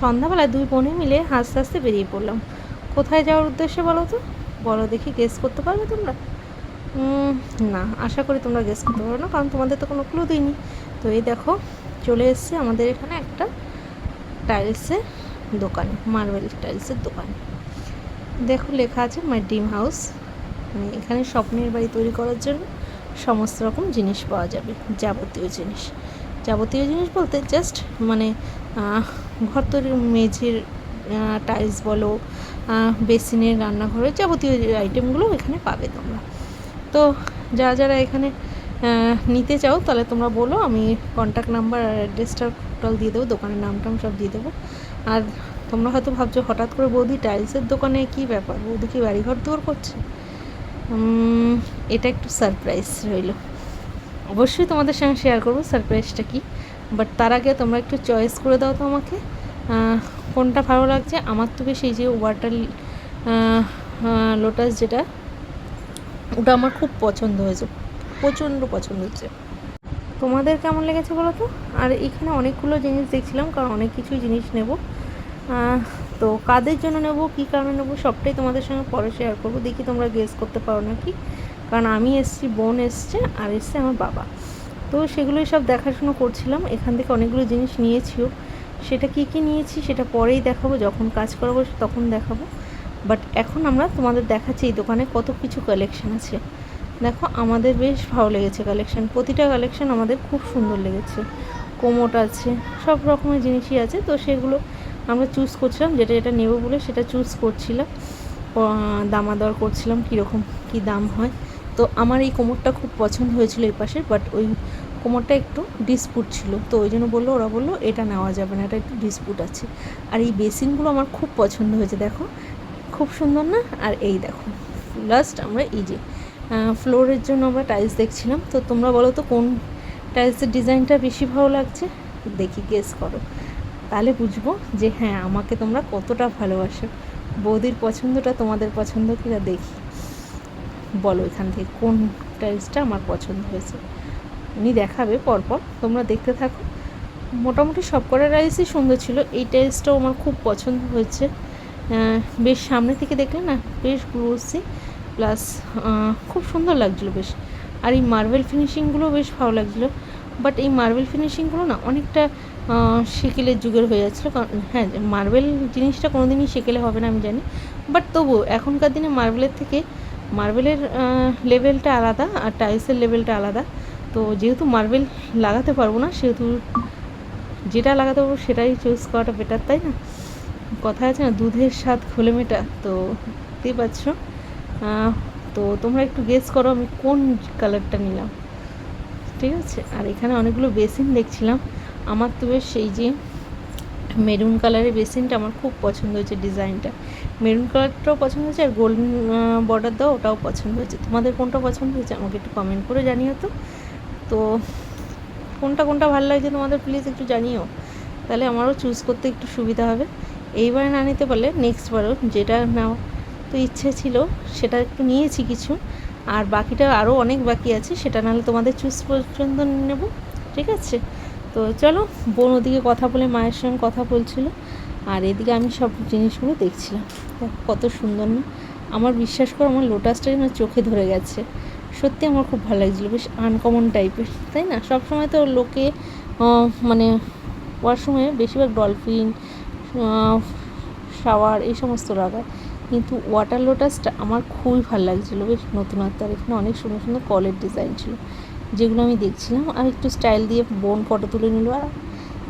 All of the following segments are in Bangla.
সন্ধ্যাবেলায় দুই বোনে মিলে হাসতে হাসতে বেরিয়ে পড়লাম। কোথায় যাওয়ার উদ্দেশ্যে বলো তো? বলো দেখি গেস করতে পারবে তোমরা? না, আশা করি তোমরা গেস করতে পারো না, কারণ তোমাদের তো কোনো ক্লু দিইনি। তো এই দেখো, চলে এসছে আমাদের এখানে একটা টাইলসের দোকান মার্বেল টাইলসের দোকান। দেখো লেখা আছে মাই ড্রিম হাউস এখানে স্বপ্নের বাড়ি তৈরি করার জন্য সমস্ত রকম জিনিস পাওয়া যাবে, যাবতীয় জিনিস। যাবতীয় জিনিস বলতে জাস্ট মানে ঘর তৈরির মেঝের টাইলস বলো বেসিনের রান্নাঘরের যাবতীয় আইটেমগুলো এখানে পাবে তোমরা। তো যারা যারা এখানে নিতে চাও তাহলে তোমরা বলো, আমি কন্ট্যাক্ট নাম্বার আর অ্যাড্রেসটা টোটাল দিয়ে দেবো, দোকানের নাম টাম সব দিয়ে দেবো। আর তোমরা হয়তো ভাবছ, হঠাৎ করে বৌদি টাইলসের দোকানে কি ব্যাপার? বৌদি কি বাড়িঘর দূর করছে? এটা একটু সারপ্রাইজ রইল। অবশ্যই তোমাদের সঙ্গে শেয়ার করব সারপ্রাইজটা কি? বাট তার আগে তোমরা একটু চয়েস করে দাও তো আমাকে। কোনটা ভালো লাগছে? আমার তো বেশ যে ওয়াটার লোটাস যেটা, ওটা আমার খুব পছন্দ হয়েছে। প্রচণ্ড পছন্দ হচ্ছে। তোমাদের কেমন লেগেছে বলো তো? আর এখানে অনেকগুলো জিনিস দেখছিলাম, কারণ অনেক কিছুই জিনিস নেব। তো কাদের জন্য নেব, কী কারণে নেব, সবটাই তোমাদের সঙ্গে পরে শেয়ার করব। দেখি তোমরা গেস করতে পারো নাকি? কারণ আমি এসছি, বোন এসছে আর এসছে আমার বাবা। তো সেগুলোই সব দেখাশুনো করছিলাম। এখান থেকে অনেকগুলো জিনিস নিয়েছিও। সেটা কী কী নিয়েছি সেটা পরেই দেখাবো। যখন কাজ করাবো তখন দেখাবো। বাট এখন আমরা তোমাদের দেখাচ্ছি এই দোকানে কত কিছু কালেকশন আছে। দেখো, আমাদের বেশ ভালো লেগেছে কালেকশন প্রতিটা কালেকশন আমাদের খুব সুন্দর লেগেছে। কোমোট আছে, সব রকমের জিনিসই আছে। তো সেগুলো আমরা চুজ করছিলাম, যেটা যেটা নেব বলে সেটা চুজ করছিলাম। দামাদর করছিলাম, কীরকম কী দাম হয়। তো আমার এই কোমরটা খুব পছন্দ হয়েছিল এই পাশে বাট ওই কোমরটা একটু ডিসপুট ছিল। তো ওই জন্য বলল, ওরা বলল, এটা নেওয়া যাবে না, এটা একটু ডিসপুট আছে। আর এই বেসিনগুলো আমার খুব পছন্দ হয়েছে, দেখো। খুব সুন্দর না? আর এই দেখো লাস্ট আমরা এই যে ফ্লোরের জন্য আমরা টাইলস দেখছিলাম। তো তোমরা বলো তো, কোন টাইলসের ডিজাইনটা বেশি ভালো লাগছে? দেখি গেস করো। তাহলে বুঝব যে হ্যাঁ আমাকে তোমরা কতটা ভালোবাসো। বৌদির পছন্দটা তোমাদের পছন্দ কিনা দেখি। বলো এখান থেকে, কোন টাইলসটা আমার পছন্দ হয়েছে। উনি দেখাবে পরপর, তোমরা দেখতে থাকো। মোটামুটি সব কটা টাইলসই সুন্দর ছিল, এই টাইলসটাও আমার খুব পছন্দ হয়েছে। বেশ সামনে থেকে দেখলে না, বেশ গ্লোসি প্লাস খুব সুন্দর লাগছিল বেশ। আর এই মার্বেল ফিনিশিংগুলো বেশ ভালো লাগছিল। বাট এই মার্বেল ফিনিশিংগুলো না অনেকটা সেকেলের যুগের হয়ে যাচ্ছিল। কারণ হ্যাঁ মার্বেল জিনিসটা কোনো দিনই সেকেলে হবে না, আমি জানি। বাট তবুও, এখনকার দিনে মার্বেলের থেকে মার্বেলের লেভেলটা আলাদা আর টাইলসের লেভেলটা আলাদা। তো যেহেতু মার্বেল লাগাতে পারব না, সেহেতু যেটা লাগাতে পারব সেটাই চুজ করাটা বেটার তাই না? কথা আছে না, দুধের স্বাদ খোলে মেটা তো দেখতেই পাচ্ছ। তো তোমরা একটু গেস করো আমি কোন কালারটা নিলাম। ঠিক আছে? আর এখানে অনেকগুলো বেসিন দেখছিলাম। আমার তো বেশ সেই যে মেরুন কালারের বেসিনটা আমার খুব পছন্দ হয়েছে ডিজাইনটা। মেরুন কালারটাও পছন্দ হয়েছে আর গোল্ডেন বর্ডার দাও ওটাও পছন্দ হয়েছে। তোমাদের কোনটা পছন্দ হয়েছে আমাকে একটু কমেন্ট করে জানিও তো। তো কোনটা কোনটা ভালো লাগছে তোমাদের প্লিজ একটু জানিও। তাহলে আমারও চুজ করতে একটু সুবিধা হবে। এইবারে না নিতে পারলে নেক্সট বারও যেটা নেওয়া তো ইচ্ছে ছিল সেটা একটু নিয়েছি কিছু। আর বাকিটা আরও অনেক বাকি আছে, সেটা নাহলে তোমাদের চুজ পর্যন্ত নেব। ঠিক আছে? তো চলো, বোন ওদিকে কথা বলে, মায়ের সঙ্গে কথা বলছিল। আর এদিকে আমি সব জিনিসগুলো দেখছিলাম। দেখো, কত সুন্দর না। আমার বিশ্বাস করো, আমার লোটাসটা যেন চোখে ধরে গেছে। সত্যি আমার খুব ভালো লাগছিল, বেশ আনকমন টাইপের তাই না? সব সময় তো লোকে মানে ওয়াশরুমে বেশিরভাগ ডলফিন শাওয়ার এই সমস্ত লাগায়। কিন্তু ওয়াটার লোটাসটা আমার খুবই ভালো লাগছিল, বেশ নতুনত্ব আর এখানে অনেক সুন্দর সুন্দর কলের ডিজাইন ছিল। যেগুলো আমি দেখছিলাম, আর একটু স্টাইল দিয়ে বোন ফটো তুলে নিল। আর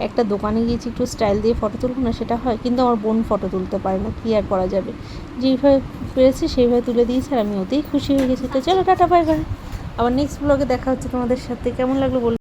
একটা দোকানে গিয়েছি, একটু স্টাইল দিয়ে ফটো তুলবো না, সেটা হয়, কিন্তু আমার বোন ফটো তুলতে পারে না, কী আর করা যাবে? যেইভাবে পেরেছে, সেইভাবে তুলে দিয়েছে, আর আমি ওতেই খুশি হয়ে গেছি। তো চলো, টাটা বাই আবার নেক্সট ব্লগে দেখা হচ্ছে তোমাদের সাথে। কেমন লাগল বল